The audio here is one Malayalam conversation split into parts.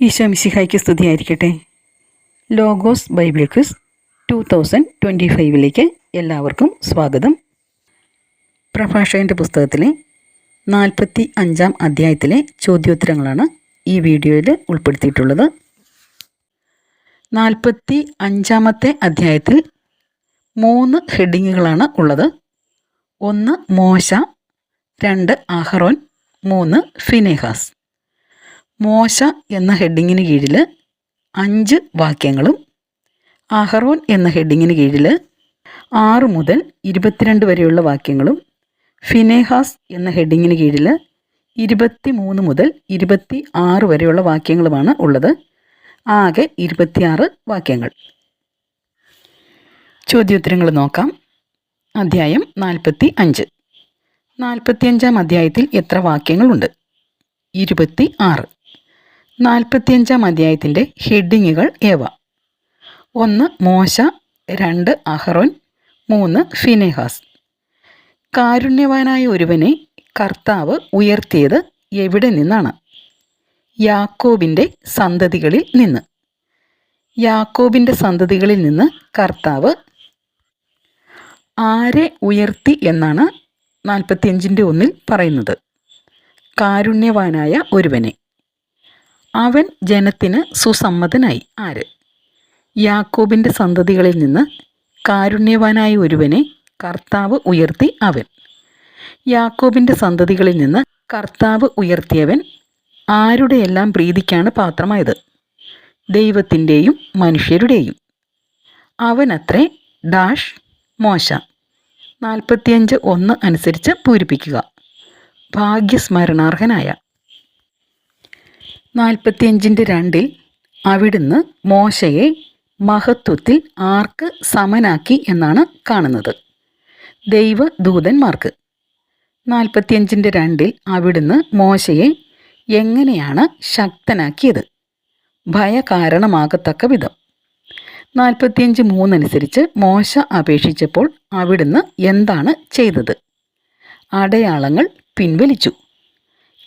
ഈശോ മിശിഹായ്ക്ക് സ്തുതിയായിരിക്കട്ടെ. Logos bible quiz two thousand twenty ഫൈവിലേക്ക് എല്ലാവർക്കും സ്വാഗതം. പ്രഭാഷകന്റെ പുസ്തകത്തിലെ നാൽപ്പത്തി അഞ്ചാം അധ്യായത്തിലെ ചോദ്യോത്തരങ്ങളാണ് ഈ വീഡിയോയിൽ ഉൾപ്പെടുത്തിയിട്ടുള്ളത്. നാൽപ്പത്തി അഞ്ചാമത്തെ അധ്യായത്തിൽ മൂന്ന് ഹെഡിങ്ങുകളാണ് ഉള്ളത്. ഒന്ന് മോശ രണ്ട് അഹറോൻ മൂന്ന് ഫിനേഹാസ്. മോശ എന്ന ഹെഡിങ്ങിന് കീഴിൽ അഞ്ച് വാക്യങ്ങളും അഹറോൻ എന്ന ഹെഡിങ്ങിന് കീഴിൽ ആറ് മുതൽ ഇരുപത്തിരണ്ട് വരെയുള്ള വാക്യങ്ങളും ഫിനേഹാസ് എന്ന ഹെഡിങ്ങിന് കീഴിൽ ഇരുപത്തി മൂന്ന് മുതൽ ഇരുപത്തി ആറ് വരെയുള്ള വാക്യങ്ങളുമാണ് ഉള്ളത്. ആകെ ഇരുപത്തിയാറ് വാക്യങ്ങൾ. ചോദ്യോത്തരങ്ങൾ നോക്കാം. അധ്യായം നാൽപ്പത്തി അഞ്ച് നാൽപ്പത്തിയഞ്ചാം അധ്യായത്തിൽ എത്ര വാക്യങ്ങളുണ്ട്? ഇരുപത്തി ആറ് നാൽപ്പത്തിയഞ്ചാം അധ്യായത്തിന്റെ ഹെഡിങ്ങുകൾ ഏവ? ഒന്ന് മോശ രണ്ട് അഹറോൻ മൂന്ന് ഫിനെഹാസ്. കാരുണ്യവാനായ ഒരുവനെ കർത്താവ് ഉയർത്തിയത് എവിടെ നിന്നാണ്? യാക്കോബിന്റെ സന്തതികളിൽ നിന്ന്. യാക്കോബിന്റെ സന്തതികളിൽ നിന്ന് കർത്താവ് ആരെ ഉയർത്തി എന്നാണ് നാൽപ്പത്തിയഞ്ചിന്റെ ഒന്നിൽ പറയുന്നത്. കാരുണ്യവാനായ ഒരുവനെ. അവൻ ജനത്തിന് സുസമ്മതനായി. ആര്? യാക്കോബിന്റെ സന്തതികളിൽ നിന്ന് കാരുണ്യവാനായ ഒരുവനെ കർത്താവ് ഉയർത്തി അവൻ. യാക്കോബിന്റെ സന്തതികളിൽ നിന്ന് കർത്താവ് ഉയർത്തിയവൻ ആരുടെയെല്ലാം പ്രീതിക്കാണ് പാത്രമായത്? ദൈവത്തിന്റെയും മനുഷ്യരുടെയും. അവനത്രേ ഡാഷ് മോശ. നാൽപ്പത്തിയഞ്ച് ഒന്ന് അനുസരിച്ച് പൂരിപ്പിക്കുക. ഭാഗ്യസ്മരണാർഹനായ നാൽപ്പത്തിയഞ്ചിന്റെ രണ്ടിൽ അവിടുന്ന് മോശയെ മഹത്വത്തിൽ ആർക്ക് സമനാക്കി എന്നാണ് കാണുന്നത്. ദൈവദൂതന്മാർക്ക്. നാൽപ്പത്തിയഞ്ചിന്റെ രണ്ടിൽ അവിടുന്ന് മോശയെ എങ്ങനെയാണ് ശക്തനാക്കിയത്? ഭയകാരണമാകത്തക്ക വിധം. നാൽപ്പത്തിയഞ്ച് മൂന്നനുസരിച്ച് മോശ അപേക്ഷിച്ചപ്പോൾ അവിടുന്ന് എന്താണ് ചെയ്തത്? അടയാളങ്ങൾ പിൻവലിച്ചു.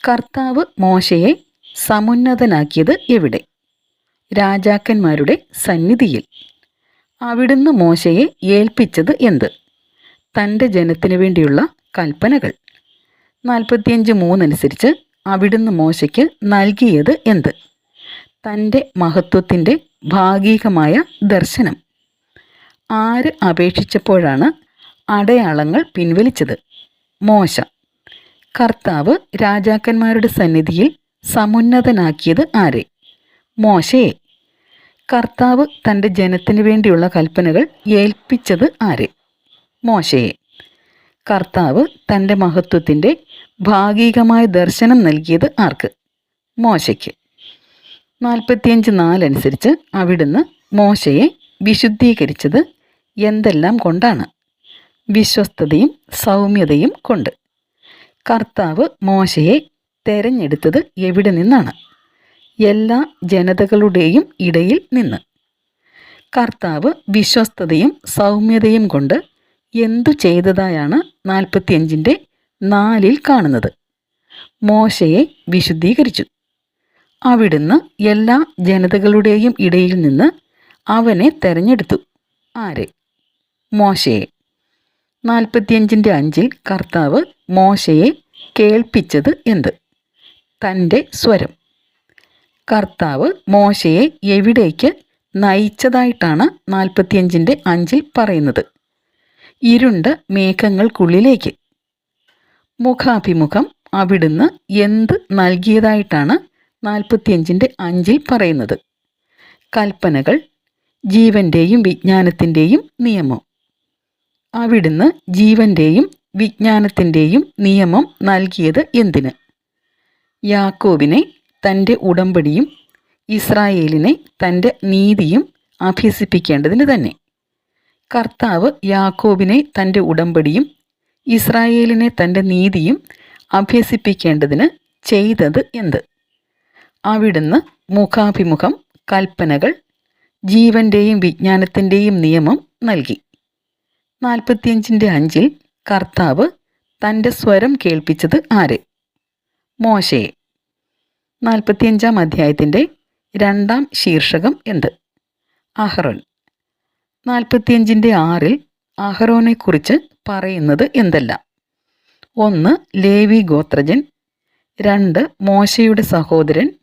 കർത്താവ് മോശയെ സമുന്നതനാക്കിയത് എവിടെ? രാജാക്കന്മാരുടെ സന്നിധിയിൽ. അവിടുന്ന് മോശയെ ഏൽപ്പിച്ചത് എന്ത്? തന്റെ ജനത്തിനു വേണ്ടിയുള്ള കൽപ്പനകൾ. നാൽപ്പത്തിയഞ്ച് മൂന്നനുസരിച്ച് അവിടുന്ന് മോശയ്ക്ക് നൽകിയത് എന്ത്? തന്റെ മഹത്വത്തിന്റെ ഭാഗികമായ ദർശനം. ആര് അപേക്ഷിച്ചപ്പോഴാണ് അടയാളങ്ങൾ പിൻവലിച്ചത്? മോശ. കർത്താവ് രാജാക്കന്മാരുടെ സന്നിധിയിൽ സമുന്നതനാക്കിയത് ആരെ? മോശയെ കർത്താവ് തന്റെ ജനത്തിനു വേണ്ടിയുള്ള കൽപ്പനകൾ ഏൽപ്പിച്ചത് ആരെ? മോശയെ കർത്താവ് തന്റെ മഹത്വത്തിന്റെ ഭാഗികമായ ദർശനം നൽകിയത് ആർക്ക്? മോശയ്ക്ക്. നാൽപ്പത്തിയഞ്ച് നാലനുസരിച്ച് അവിടുന്ന് മോശയെ വിശുദ്ധീകരിച്ചത് എന്തെല്ലാം കൊണ്ടാണ്? വിശ്വസ്തതയും സൗമ്യതയും കൊണ്ട്. കർത്താവ് മോശയെ തെരഞ്ഞെടുത്തത് എവിടെ നിന്നാണ്? എല്ലാ ജനതകളുടെയും ഇടയിൽ നിന്ന്. കർത്താവ് വിശ്വസ്തതയും സൗമ്യതയും കൊണ്ട് എന്തു ചെയ്തതായാണ് നാൽപ്പത്തിയഞ്ചിന്റെ നാലിൽ കാണുന്നത്. മോശയെ വിശുദ്ധീകരിച്ചു. അവിടുന്ന് എല്ലാ ജനതകളുടെയും ഇടയിൽ നിന്ന് അവനെ തെരഞ്ഞെടുത്തു. ആരെ? മോശയെ. നാൽപ്പത്തിയഞ്ചിന്റെ അഞ്ചിൽ കർത്താവ് മോശയെ കേൾപ്പിച്ചത് എന്ത്? തന്റെ സ്വരം. കർത്താവ് മോശയെ എവിടേക്ക് നയിച്ചതായിട്ടാണ് നാൽപ്പത്തിയഞ്ചിന്റെ അഞ്ചിൽ പറയുന്നത്. ഇരുണ്ട് മേഘങ്ങൾക്കുള്ളിലേക്ക്. മുഖാഭിമുഖം അവിടുന്ന് എന്ത് നൽകിയതായിട്ടാണ് നാൽപ്പത്തിയഞ്ചിന്റെ അഞ്ചിൽ പറയുന്നത്. കൽപ്പനകൾ ജീവന്റെയും വിജ്ഞാനത്തിന്റെയും നിയമം. അവിടുന്ന് ജീവന്റെയും വിജ്ഞാനത്തിന്റെയും നിയമം നൽകിയത് എന്തിന്? യാക്കോബിനെ തന്റെ ഉടമ്പടിയും ഇസ്രായേലിനെ തന്റെ നീതിയും അഭ്യസിപ്പിക്കേണ്ടതിന് തന്നെ. കർത്താവ് യാക്കോബിനെ തന്റെ ഉടമ്പടിയും ഇസ്രായേലിനെ തന്റെ നീതിയും അഭ്യസിപ്പിക്കേണ്ടതിന് ചെയ്തത് എന്ത്? അവിടുന്ന് മുഖാഭിമുഖം കൽപ്പനകൾ ജീവന്റെയും വിജ്ഞാനത്തിന്റെയും നിയമം നൽകി. നാൽപ്പത്തിയഞ്ചിന്റെ അഞ്ചിൽ കർത്താവ് തന്റെ സ്വരം കേൾപ്പിച്ചത് ആരെ? മോശയെ നാൽപ്പത്തിയഞ്ചാം അധ്യായത്തിന്റെ രണ്ടാം ശീർഷകം എന്ത്? അഹ്റോൻ. നാൽപ്പത്തിയഞ്ചിന്റെ ആറിൽ അഹ്റോനെക്കുറിച്ച് പറയുന്നത് എന്തെല്ലാം? ഒന്ന് ലേവി ഗോത്രജൻ. രണ്ട് മോശയുടെ സഹോദരൻ.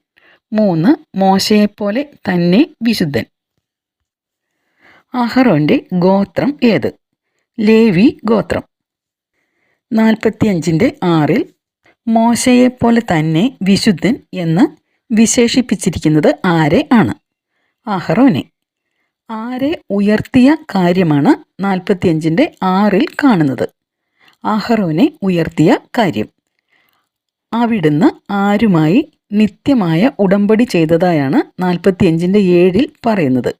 മൂന്ന് മോശയെപ്പോലെ തന്നെ വിശുദ്ധൻ. അഹറോന്റെ ഗോത്രം ഏത്? ലേവി ഗോത്രം. നാൽപ്പത്തിയഞ്ചിന്റെ ആറിൽ മോശയെപ്പോലെ തന്നെ വിശുദ്ധൻ എന്ന് വിശേഷിപ്പിച്ചിരിക്കുന്നത് ആരെ ആണ്? അഹറോനെ. ആരെ ഉയർത്തിയ കാര്യമാണ് നാൽപ്പത്തിയഞ്ചിന്റെ ആറിൽ കാണുന്നത്. അഹറോനെ ഉയർത്തിയ കാര്യം. അവിടുന്ന് ആരുമായി നിത്യമായ ഉടമ്പടി ചെയ്തതായാണ് നാൽപ്പത്തിയഞ്ചിന്റെ ഏഴിൽ പറയുന്നത്.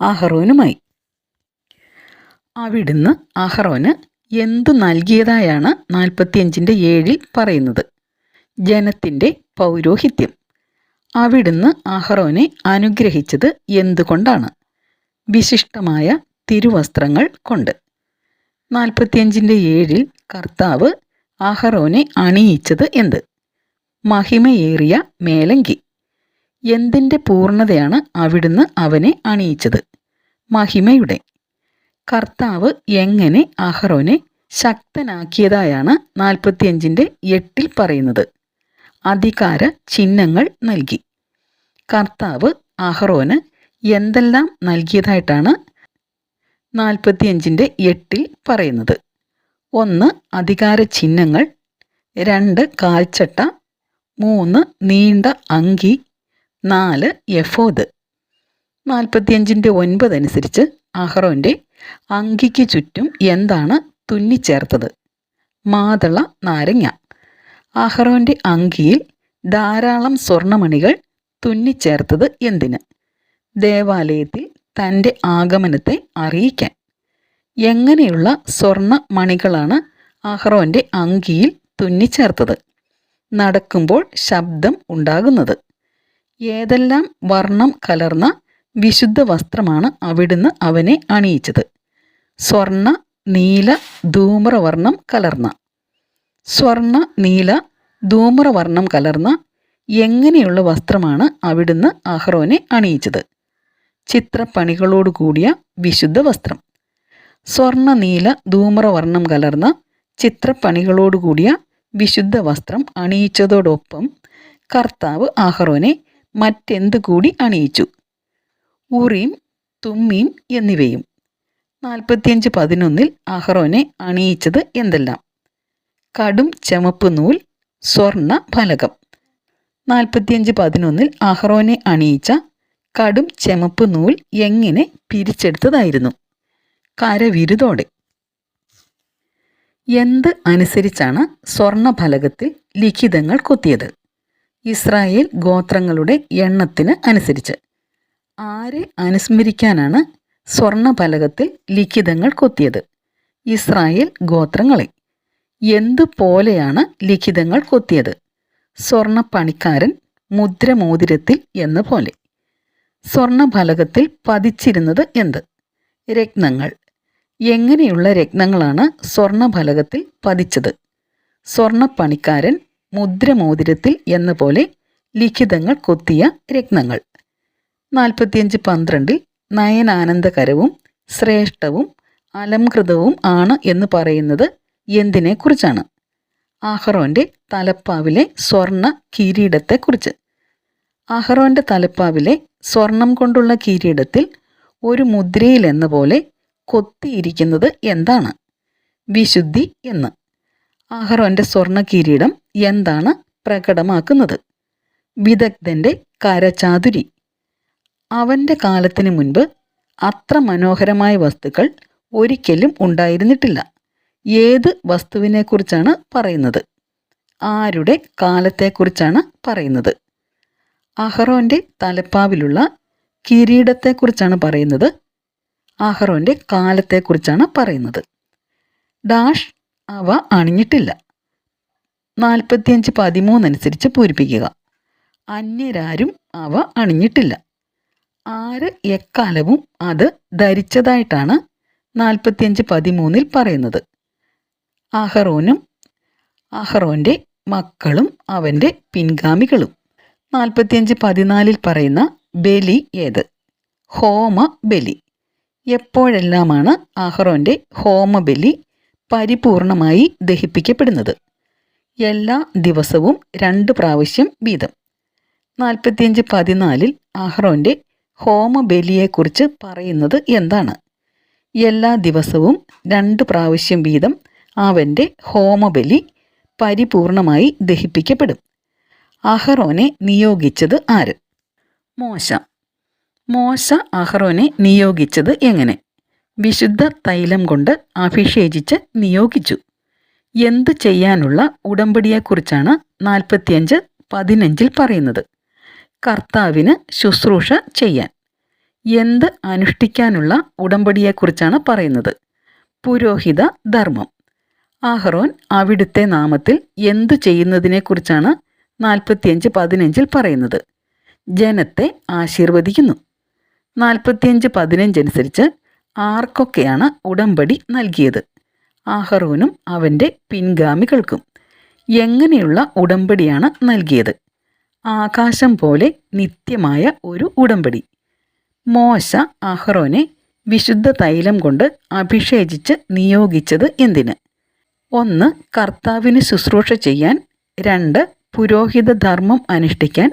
അഹറോനുമായി. അവിടുന്ന് അഹറോന് എന്തു നൽകിയതായാണ് നാൽപ്പത്തിയഞ്ചിന്റെ ഏഴിൽ പറയുന്നത്. ജനത്തിന്റെ പൗരോഹിത്യം. അവിടുന്ന് അഹറോനെ അനുഗ്രഹിച്ചത് എന്തുകൊണ്ടാണ്? വിശിഷ്ടമായ തിരുവസ്ത്രങ്ങൾ കൊണ്ട്. നാൽപ്പത്തിയഞ്ചിന്റെ ഏഴിൽ കർത്താവ് അഹറോനെ അണിയിച്ചത് എന്ത്? മഹിമയേറിയ മേലങ്കി. എന്തിന്റെ പൂർണതയാണ് അവിടുന്ന് അവനെ അണിയിച്ചത്? മഹിമയുടെ. കർത്താവ് എങ്ങനെ അഹ്റോനെ ശക്തനാക്കിയതായാണ് നാൽപ്പത്തിയഞ്ചിന്റെ എട്ടിൽ പറയുന്നത്. അധികാര ചിഹ്നങ്ങൾ നൽകി. കർത്താവ് അഹ്റോന് എന്തെല്ലാം നൽകിയതായിട്ടാണ് നാൽപ്പത്തിയഞ്ചിന്റെ എട്ടിൽ പറയുന്നത്. ഒന്ന് അധികാര ചിഹ്നങ്ങൾ. രണ്ട് കാൽച്ചട്ട. മൂന്ന് നീണ്ട അങ്കി. നാല് എഫോദ്. നാൽപ്പത്തിയഞ്ചിന്റെ ഒൻപത് അനുസരിച്ച് അഹ്റോന്റെ അങ്കിക്ക് ചുറ്റും എന്താണ് തുന്നിച്ചേർത്തത്? മാതള നാരങ്ങ. അഹ്റോന്റെ അങ്കിയിൽ ധാരാളം സ്വർണമണികൾ തുന്നിച്ചേർത്തത് എന്തിന്? ദേവാലയത്തിൽ തന്റെ ആഗമനത്തെ അറിയിക്കാൻ. എങ്ങനെയുള്ള സ്വർണ മണികളാണ് അഹ്റോന്റെ അങ്കിയിൽ തുന്നിച്ചേർത്തത്? നടക്കുമ്പോൾ ശബ്ദം ഉണ്ടാകുന്നത്. ഏതെല്ലാം വർണം കലർന്ന വിശുദ്ധ വസ്ത്രമാണ് അവിടുന്ന് അവനെ അണിയിച്ചത്. സ്വർണ നീല ധൂമ്രവർണം കലർന്ന. സ്വർണ നീല ധൂമ്രവർണം കലർന്ന എങ്ങനെയുള്ള വസ്ത്രമാണ് അവിടുന്ന് അഹ്റോനെ അണിയിച്ചത്? ചിത്രപ്പണികളോടുകൂടിയ വിശുദ്ധ വസ്ത്രം. സ്വർണ നീല ധൂമ്രവർണം കലർന്ന ചിത്രപ്പണികളോടുകൂടിയ വിശുദ്ധ വസ്ത്രം അണിയിച്ചതോടൊപ്പം കർത്താവ് അഹ്റോനെ മറ്റെന്ത് കൂടി അണിയിച്ചു? ഉറീം തുമ്മീം എന്നിവയും. നാൽപ്പത്തിയഞ്ച് പതിനൊന്നിൽ അഹ്റോനെ അണിയിച്ചത് എന്തെല്ലാം? കടും ചുമപ്പ് നൂൽ സ്വർണ ഫലകം. നാൽപ്പത്തിയഞ്ച് പതിനൊന്നിൽ അഹ്റോനെ അണിയിച്ച കടും ചെമപ്പ് നൂൽ എങ്ങനെ പിരിച്ചെടുത്തതായിരുന്നു? കരവിരുതോടെ. എന്ത് അനുസരിച്ചാണ് സ്വർണ ഫലകത്തിൽ ലിഖിതങ്ങൾ കൊത്തിയത്? ഇസ്രായേൽ ഗോത്രങ്ങളുടെ എണ്ണത്തിന് അനുസരിച്ച്. ആരെ അനുസ്മരിക്കാനാണ് സ്വർണഫലകത്തിൽ ലിഖിതങ്ങൾ കൊത്തിയത്? ഇസ്രായേൽ ഗോത്രങ്ങളെ. എന്തുപോലെയാണ് ലിഖിതങ്ങൾ കൊത്തിയത്? സ്വർണ പണിക്കാരൻ മുദ്രമോതിരത്തിൽ എന്ന പോലെ. സ്വർണഫലകത്തിൽ പതിച്ചിരുന്നത് എന്ത്? രത്നങ്ങൾ. എങ്ങനെയുള്ള രത്നങ്ങളാണ് സ്വർണഫലകത്തിൽ പതിച്ചത്? സ്വർണപ്പണിക്കാരൻ മുദ്രമോതിരത്തിൽ എന്ന പോലെ ലിഖിതങ്ങൾ കൊത്തിയ രത്നങ്ങൾ. നാൽപ്പത്തിയഞ്ച് പന്ത്രണ്ടിൽ നയനാനന്ദകരവും ശ്രേഷ്ഠവും അലംകൃതവും ആണ് എന്ന് പറയുന്നത് എന്തിനെക്കുറിച്ചാണ്? അഹ്റോന്റെ തലപ്പാവിലെ സ്വർണ കിരീടത്തെക്കുറിച്ച്. അഹ്റോന്റെ തലപ്പാവിലെ സ്വർണം കൊണ്ടുള്ള കിരീടത്തിൽ ഒരു മുദ്രയിൽ എന്ന പോലെ കൊത്തിയിരിക്കുന്നത് എന്താണ്? വിശുദ്ധി എന്ന്. അഹ്റോന്റെ സ്വർണ കിരീടം എന്താണ് പ്രകടമാക്കുന്നത്? വിദഗ്ധന്റെ കരചാതുരി. അവന്റെ കാലത്തിന് മുൻപ് അത്ര മനോഹരമായ വസ്തുക്കൾ ഒരിക്കലും ഉണ്ടായിരുന്നിട്ടില്ല. ഏത് വസ്തുവിനെക്കുറിച്ചാണ് പറയുന്നത്? ആരുടെ കാലത്തെക്കുറിച്ചാണ് പറയുന്നത്? അഹ്റോന്റെ തലപ്പാവിലുള്ള കിരീടത്തെക്കുറിച്ചാണ് പറയുന്നത്. അഹ്റോന്റെ കാലത്തെക്കുറിച്ചാണ് പറയുന്നത്. ഡാഷ് അവ അണിഞ്ഞിട്ടില്ല. നാൽപ്പത്തിയഞ്ച് പതിമൂന്നനുസരിച്ച് പൂരിപ്പിക്കുക. അന്യരാരും അവ അണിഞ്ഞിട്ടില്ല. ആര് എക്കാലവും അത് ധരിച്ചതായിട്ടാണ് നാൽപ്പത്തിയഞ്ച് പതിമൂന്നിൽ പറയുന്നത്. അഹറോനും അഹറോന്റെ മക്കളും അവന്റെ പിൻഗാമികളും. നാൽപ്പത്തിയഞ്ച് പതിനാലിൽ പറയുന്ന ബലി ഏത്? ഹോമ ബലി. എപ്പോഴെല്ലാമാണ് അഹ്റോന്റെ ഹോമബലി പരിപൂർണമായി ദഹിപ്പിക്കപ്പെടുന്നത്? എല്ലാ ദിവസവും രണ്ട് പ്രാവശ്യം വീതം. നാൽപ്പത്തിയഞ്ച് പതിനാലിൽ അഹ്റോന്റെ ഹോമബലിയെക്കുറിച്ച് പറയുന്നത് എന്താണ്? എല്ലാ ദിവസവും രണ്ട് പ്രാവശ്യം വീതം അവന്റെ ഹോമബലി പരിപൂർണമായി ദഹിപ്പിക്കപ്പെടും. അഹറോനെ നിയോഗിച്ചത് ആര്? മോശ. മോശ അഹറോനെ നിയോഗിച്ചത് എങ്ങനെ? വിശുദ്ധ തൈലം കൊണ്ട് അഭിഷേചിച്ച് നിയോഗിച്ചു. എന്ത് ചെയ്യാനുള്ള ഉടമ്പടിയെക്കുറിച്ചാണ് നാൽപ്പത്തിയഞ്ച് പതിനഞ്ചിൽ പറയുന്നത്. കർത്താവിന് ശുശ്രൂഷ ചെയ്യാൻ. എന്ത് അനുഷ്ഠിക്കാനുള്ള ഉടമ്പടിയെക്കുറിച്ചാണ് പറയുന്നത്. പുരോഹിത ധർമ്മം. ആഹ്റോൻ അവിടുത്തെ നാമത്തിൽ എന്തു ചെയ്യുന്നതിനെക്കുറിച്ചാണ് നാൽപ്പത്തിയഞ്ച് പതിനഞ്ചിൽ പറയുന്നത്. ജനത്തെ ആശീർവദിക്കുന്നു. നാൽപ്പത്തിയഞ്ച് പതിനഞ്ചനുസരിച്ച് ആർക്കൊക്കെയാണ് ഉടമ്പടി നൽകിയത്? ആഹറോനും അവന്റെ പിൻഗാമികൾക്കും. എങ്ങനെയുള്ള ഉടമ്പടിയാണ് നൽകിയത്? ആകാശം പോലെ നിത്യമായ ഒരു ഉടമ്പടി. മോശ അഹ്റോനെ വിശുദ്ധ തൈലം കൊണ്ട് അഭിഷേചിച്ച് നിയോഗിച്ചത് എന്തിന്? ഒന്ന് കർത്താവിന് ശുശ്രൂഷ ചെയ്യാൻ. രണ്ട് പുരോഹിത ധർമ്മം അനുഷ്ഠിക്കാൻ.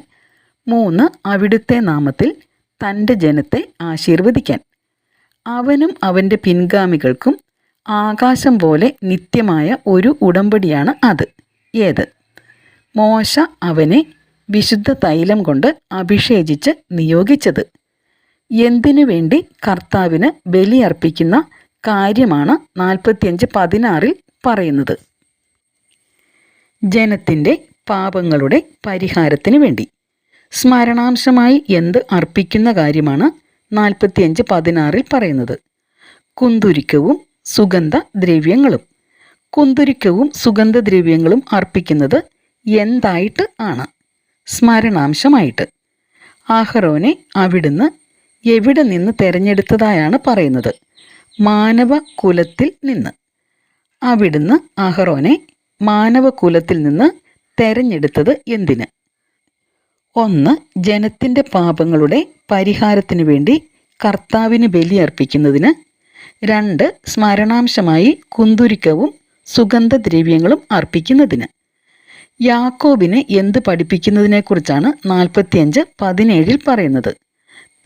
മൂന്ന് അവിടുത്തെ നാമത്തിൽ തന്റെ ജനത്തെ ആശീർവദിക്കാൻ. അവനും അവന്റെ പിൻഗാമികൾക്കും ആകാശം പോലെ നിത്യമായ ഒരു ഉടമ്പടിയാണ് അത്. ഏത്? മോശ അവനെ വിശുദ്ധ തൈലം കൊണ്ട് അഭിഷേചിച്ച് നിയോഗിച്ചത്. എന്തിനു വേണ്ടി കർത്താവിന് ബലിയർപ്പിക്കുന്ന കാര്യമാണ് നാൽപ്പത്തിയഞ്ച് പതിനാറിൽ പറയുന്നത്. ജനത്തിന്റെ പാപങ്ങളുടെ പരിഹാരത്തിന് വേണ്ടി. സ്മരണാംശമായി എന്ത് അർപ്പിക്കുന്ന കാര്യമാണ് നാൽപ്പത്തിയഞ്ച് പതിനാറിൽ പറയുന്നത്. കുന്തുരിക്കവും സുഗന്ധ ദ്രവ്യങ്ങളും കുന്തുരിക്കവും സുഗന്ധദ്രവ്യങ്ങളും അർപ്പിക്കുന്നത് എന്തായിട്ട് ആണ്? സ്മരണാംശമായിട്ട്. ആഹറോനെ അവിടുന്ന് എവിടെ നിന്ന് തെരഞ്ഞെടുത്തതായാണ് പറയുന്നത്. മാനവ കുലത്തിൽ നിന്ന്. അവിടുന്ന് അഹറോനെ മാനവകുലത്തിൽ നിന്ന് തെരഞ്ഞെടുത്തത് എന്തിന്? ഒന്ന് ജനത്തിന്റെ പാപങ്ങളുടെ പരിഹാരത്തിനു വേണ്ടി കർത്താവിന് ബലിയർപ്പിക്കുന്നതിന്. രണ്ട് സ്മരണാംശമായി കുന്തുരിക്കവും സുഗന്ധദ്രവ്യങ്ങളും അർപ്പിക്കുന്നതിന്. യാക്കോബിനെ എന്ത് പഠിപ്പിക്കുന്നതിനെക്കുറിച്ചാണ് നാൽപ്പത്തിയഞ്ച് പതിനേഴിൽ പറയുന്നത്.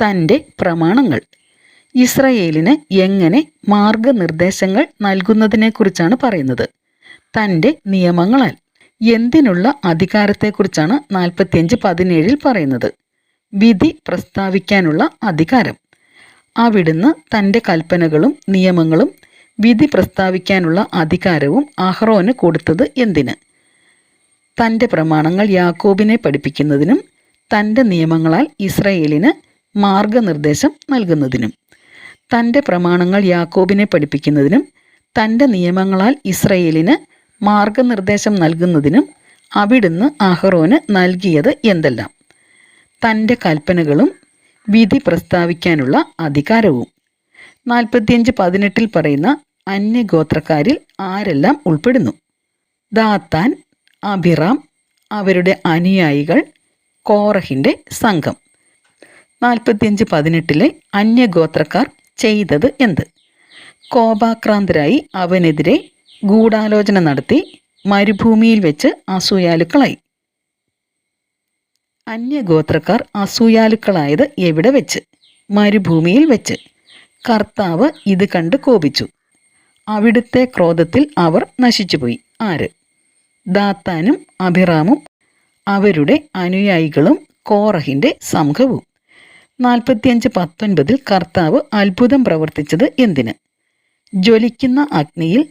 തന്റെ പ്രമാണങ്ങൾ. ഇസ്രയേലിന് എങ്ങനെ മാർഗനിർദ്ദേശങ്ങൾ നൽകുന്നതിനെക്കുറിച്ചാണ് പറയുന്നത്. തന്റെ നിയമങ്ങളാൽ. എന്തിനുള്ള അധികാരത്തെക്കുറിച്ചാണ് നാൽപ്പത്തിയഞ്ച് പതിനേഴിൽ പറയുന്നത്. വിധി പ്രസ്താവിക്കാനുള്ള അധികാരം. അവിടുന്ന് തന്റെ കൽപ്പനകളും നിയമങ്ങളും വിധി പ്രസ്താവിക്കാനുള്ള അധികാരവും അഹ്റോന് കൊടുത്തത് എന്തിന്? തന്റെ പ്രമാണങ്ങൾ യാക്കോബിനെ പഠിപ്പിക്കുന്നതിനും തന്റെ നിയമങ്ങളാൽ ഇസ്രയേലിന് മാർഗനിർദ്ദേശം നൽകുന്നതിനും തന്റെ പ്രമാണങ്ങൾ യാക്കോബിനെ പഠിപ്പിക്കുന്നതിനും തന്റെ നിയമങ്ങളാൽ ഇസ്രയേലിന് മാർഗനിർദ്ദേശം നൽകുന്നതിനും അവിടുന്ന് അഹ്റോന് നൽകിയത് എന്തെല്ലാം? തന്റെ കൽപ്പനകളും വിധി പ്രസ്താവിക്കാനുള്ള അധികാരവും. നാൽപ്പത്തിയഞ്ച് പതിനെട്ടിൽ പറയുന്ന അന്യഗോത്രക്കാരിൽ ആരെല്ലാം ഉൾപ്പെടുന്നു? ദാത്താൻ അഭിറാം അവരുടെ അനുയായികൾ കോറഹിന്റെ സംഘം. നാൽപ്പത്തിയഞ്ച് പതിനെട്ടിലെ അന്യഗോത്രക്കാർ ചെയ്തത് എന്ത്? കോപാക്രാന്തരായി അവനെതിരെ ഗൂഢാലോചന നടത്തി മരുഭൂമിയിൽ വെച്ച് അസൂയാലുക്കളായി. അന്യഗോത്രക്കാർ അസൂയാലുക്കളായത് എവിടെ വെച്ച്? മരുഭൂമിയിൽ വെച്ച്. കർത്താവ് ഇത് കണ്ട് കോപിച്ചു. അവിടുത്തെ ക്രോധത്തിൽ അവർ നശിച്ചുപോയി. ആര്? ദാത്താനും അഭിറാമും അവരുടെ അനുയായികളും കോറഹിന്റെ സംഘവും. നാൽപ്പത്തിയഞ്ച് പത്തൊൻപതിൽ കർത്താവ് അത്ഭുതം പ്രവർത്തിച്ചത് എന്തിന്? ജ്വലിക്കുന്ന അഗ്നിയിൽ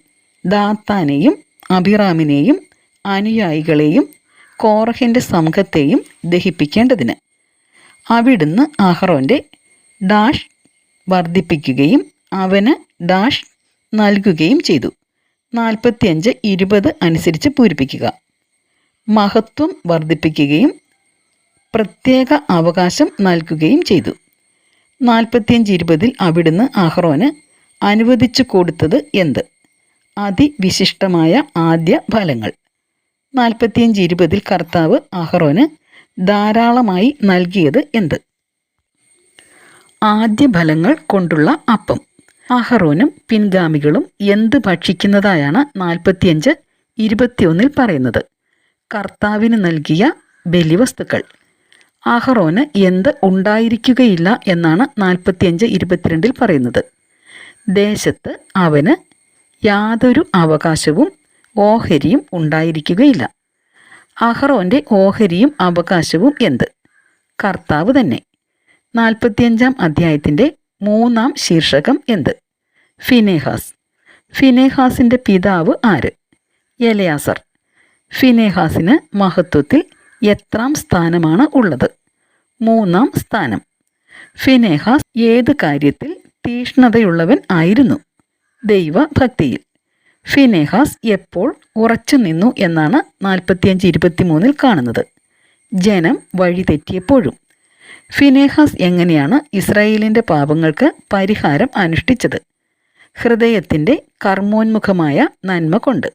ദാത്താനെയും അഭിറാമിനെയും അനുയായികളെയും കോറഹിന്റെ സംഘത്തെയും ദഹിപ്പിക്കേണ്ടതിന് അവിടുന്ന് അഹ്റോന്റെ ഡാഷ് വർദ്ധിപ്പിക്കുകയും അവന് ഡാഷ് നൽകുകയും ചെയ്തു. നാൽപ്പത്തിയഞ്ച് ഇരുപത് അനുസരിച്ച് പൂരിപ്പിക്കുക. മഹത്വം വർദ്ധിപ്പിക്കുകയും പ്രത്യേക അവകാശം നൽകുകയും ചെയ്തു. നാൽപ്പത്തിയഞ്ച് ഇരുപതിൽ അവിടുന്ന് അഹ്റോന് അനുവദിച്ചു കൊടുത്തത് എന്ത്? അതിവിശിഷ്ടമായ ആദ്യ ഫലങ്ങൾ. നാൽപ്പത്തിയഞ്ച് ഇരുപതിൽ കർത്താവ് അഹ്റോന് ധാരാളമായി നൽകിയത് എന്ത്? ആദ്യ ഫലങ്ങൾ കൊണ്ടുള്ള അപ്പം. അഹറോനും പിൻഗാമികളും എന്ത് ഭക്ഷിക്കുന്നതായാണ് നാൽപ്പത്തിയഞ്ച് ഇരുപത്തിയൊന്നിൽ പറയുന്നത്. കർത്താവിന് നൽകിയ ബലിവസ്തുക്കൾ. അഹറോന് എന്ത് ഉണ്ടായിരിക്കുകയില്ല എന്നാണ് നാൽപ്പത്തിയഞ്ച് ഇരുപത്തിരണ്ടിൽ പറയുന്നത്. ദേശത്ത് അവന് യാതൊരു അവകാശവും ഓഹരിയും ഉണ്ടായിരിക്കുകയില്ല. അഹറോന്റെ ഓഹരിയും അവകാശവും എന്ത്? കർത്താവ് തന്നെ. നാൽപ്പത്തിയഞ്ചാം അധ്യായത്തിന്റെ മൂന്നാം ശീർഷകം എന്ത്? ഫിനേഹാസ്. ഫിനേഹാസിന്റെ പിതാവ് ആര്? എലയാസർ. ഫിനേഹാസിന് മഹത്വത്തിൽ എത്രാം സ്ഥാനമാണ് ഉള്ളത്? മൂന്നാം സ്ഥാനം. ഫിനേഹാസ് ഏത് കാര്യത്തിൽ തീഷ്ണതയുള്ളവൻ ആയിരുന്നു? ദൈവഭക്തിയിൽ. ഫിനേഹാസ് എപ്പോൾ ഉറച്ചു നിന്നു എന്നാണ് നാൽപ്പത്തിയഞ്ച് ഇരുപത്തിമൂന്നിൽ കാണുന്നത്. ജനം വഴിതെറ്റിയപ്പോഴും ഫിനേഹാസ് എങ്ങനെയാണ് ഇസ്രായേലിന്റെ പാപങ്ങൾക്ക് പരിഹാരം അനുഷ്ഠിച്ചത്? ഹൃദയത്തിന്റെ കർമ്മോന്മുഖമായ നന്മ കൊണ്ട്.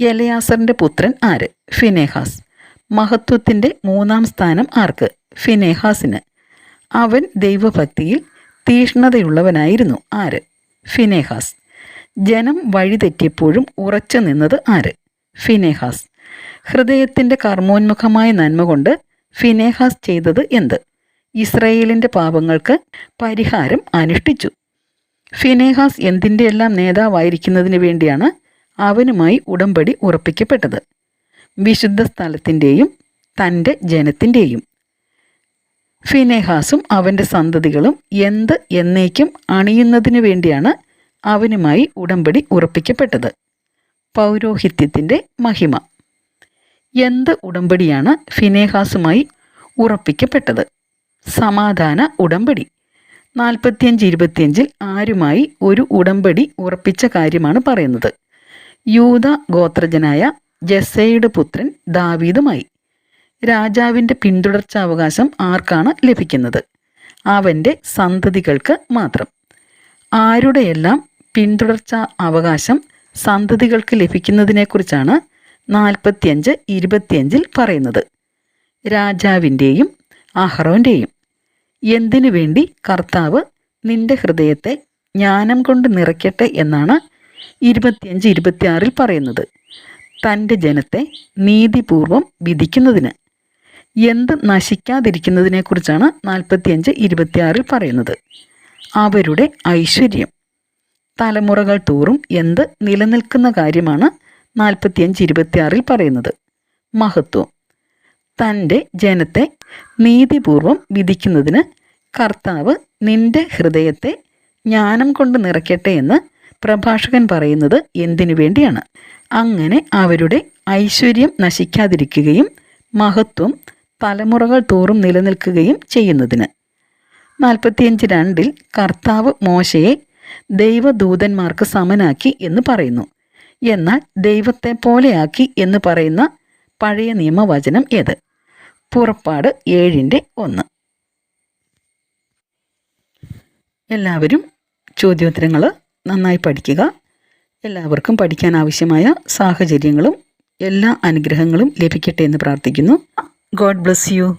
എലയാസറിന്റെ പുത്രൻ ആര്? ഫിനേഹാസ്. മഹത്വത്തിന്റെ മൂന്നാം സ്ഥാനം ആർക്ക്? ഫിനേഹാസിന്. അവൻ ദൈവഭക്തിയിൽ തീഷ്ണതയുള്ളവനായിരുന്നു. ആര്? ഫിനേഹാസ്. ജനം വഴിതെറ്റിയപ്പോഴും ഉറച്ചു നിന്നത് ആര്? ഫിനേഹാസ്. ഹൃദയത്തിന്റെ കർമ്മോന്മുഖമായ നന്മ കൊണ്ട് ഫിനേഹാസ് ചെയ്തത് എന്ത്? ഇസ്രയേലിന്റെ പാപങ്ങൾക്ക് പരിഹാരം അനുഷ്ഠിച്ചു. ഫിനേഹാസ് എന്തിന്റെയെല്ലാം നേതാവായിരിക്കുന്നതിന് വേണ്ടിയാണ് അവനുമായി ഉടമ്പടി ഉറപ്പിക്കപ്പെട്ടത്. വിശുദ്ധ സ്ഥലത്തിന്റെയും തന്റെ ജനത്തിന്റെയും ഫിനേഹാസും അവന്റെ സന്തതികളും എന്ത് എന്നേക്കും അണിയുന്നതിനു വേണ്ടിയാണ് അവനുമായി ഉടമ്പടി ഉറപ്പിക്കപ്പെട്ടത്. പൗരോഹിത്യത്തിന്റെ മഹിമ. എന്ത് ഉടമ്പടിയാണ് ഫിനേഹാസുമായി ഉറപ്പിക്കപ്പെട്ടത്? സമാധാന ഉടമ്പടി. നാൽപ്പത്തിയഞ്ച് ഇരുപത്തിയഞ്ചിൽ ആരുമായി ഒരു ഉടമ്പടി ഉറപ്പിച്ച കാര്യമാണ് പറയുന്നത്. യൂത ഗോത്രജനായ ജസയുടെ പുത്രൻ ദാവീദുമായി. രാജാവിന്റെ പിന്തുടർച്ചാവകാശം ആർക്കാണ് ലഭിക്കുന്നത്? അവന്റെ സന്തതികൾക്ക് മാത്രം. ആരുടെയെല്ലാം പിന്തുടർച്ച അവകാശം സന്തതികൾക്ക് ലഭിക്കുന്നതിനെക്കുറിച്ചാണ് നാൽപ്പത്തിയഞ്ച് ഇരുപത്തിയഞ്ചിൽ പറയുന്നത്. രാജാവിന്റെയും അഹ്റോന്റെയും. എന്തിനു വേണ്ടി കർത്താവ് നിന്റെ ഹൃദയത്തെ ജ്ഞാനം കൊണ്ട് നിറയ്ക്കട്ടെ എന്നാണ് ഇരുപത്തിയഞ്ച് ഇരുപത്തിയാറിൽ പറയുന്നത്. തന്റെ ജനത്തെ നീതിപൂർവം വിധിക്കുന്നതിന്. എന്ത് നശിക്കാതിരിക്കുന്നതിനെക്കുറിച്ചാണ് നാൽപ്പത്തിയഞ്ച് ഇരുപത്തിയാറിൽ പറയുന്നത്. അവരുടെ ഐശ്വര്യം. തലമുറകൾ തോറും എന്ത് നിലനിൽക്കുന്ന കാര്യമാണ് നാൽപ്പത്തിയഞ്ച് ഇരുപത്തിയാറിൽ പറയുന്നത്. മഹത്വം. തന്റെ ജനത്തെ നീതിപൂർവം വിധിക്കുന്നതിന് കർത്താവ് നിന്റെ ഹൃദയത്തെ ജ്ഞാനം കൊണ്ട് നിറയ്ക്കട്ടെ എന്ന് പ്രഭാഷകൻ പറയുന്നത് എന്തിനു വേണ്ടിയാണ്? അങ്ങനെ അവരുടെ ഐശ്വര്യം നശിക്കാതിരിക്കുകയും മഹത്വം തലമുറകൾ തോറും നിലനിൽക്കുകയും ചെയ്യുന്നതിന്. നാൽപ്പത്തിയഞ്ച് രണ്ടിൽ കർത്താവ് മോശയെ ദൈവദൂതന്മാർക്ക് സമനാക്കി എന്ന് പറയുന്നു. എന്നാൽ ദൈവത്തെ പോലെയാക്കി എന്ന് പറയുന്ന പഴയ നിയമവചനം ഏത്? പുറപ്പാട് ഏഴിന്റെ ഒന്ന്. എല്ലാവരും ചോദ്യോത്തരങ്ങൾ നന്നായി പഠിക്കുക. എല്ലാവർക്കും പഠിക്കാൻ ആവശ്യമായ സാഹചര്യങ്ങളും എല്ലാ അനുഗ്രഹങ്ങളും ലഭിക്കട്ടെ എന്ന് പ്രാർത്ഥിക്കുന്നു. God bless you